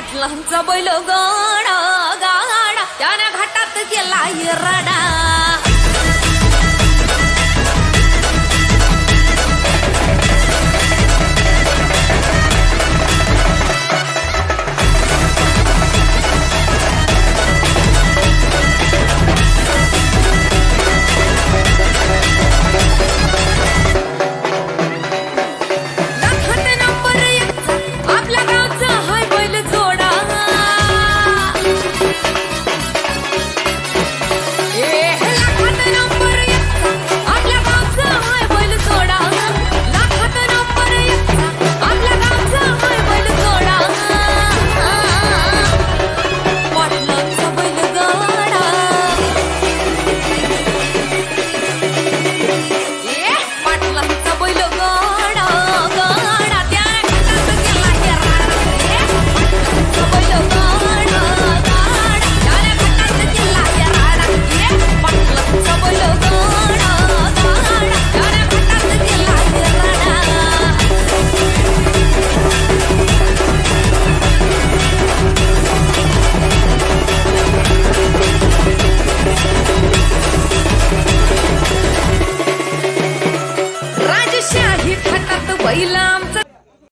पाटलांचा बैल गाणा गाणा त्याने घाटात केला रडा. पहिला